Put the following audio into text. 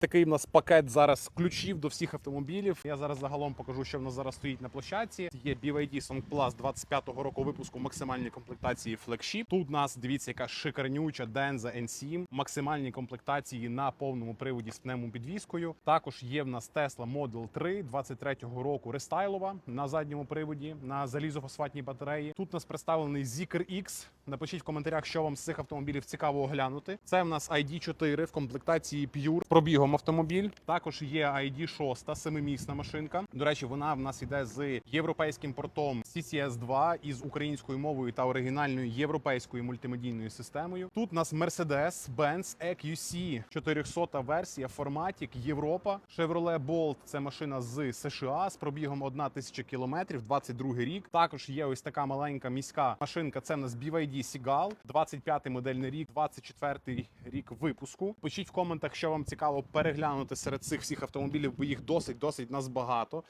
Такий в нас пакет зараз ключів до всіх автомобілів. Я зараз загалом покажу, що в нас зараз стоїть на площадці. Є BYD Song Plus 25-го року випуску максимальної комплектації флагшіп. Тут у нас дивіться, яка шикарнюча Denza N7, максимальні комплектації на повному приводі з пневмопідвіскою. Також є в нас Tesla Model 3 23-го року рестайлова на задньому приводі на залізофосфатній батареї. Тут у нас представлений Zikr X. Напишіть в коментарях, що вам з цих автомобілів цікаво оглянути. Це в нас ID4 в комплектації Pure пробігом автомобіль. Також є ID 6, семимісна машинка. До речі, вона в нас йде з європейським портом CCS 2 із українською мовою та оригінальною європейською мультимедійною системою. Тут у нас Mercedes-Benz EQC 400 версія, форматік Європа. Chevrolet Bolt – це машина з США з пробігом 1000 кілометрів, 22 рік. Також є ось така маленька міська машинка. Це в нас BYD Seagull, 25-й модельний рік, 24-й рік випуску. Пишіть в коментах, що вам цікаво переглянути серед цих всіх автомобілів, бо їх досить досить нас багато.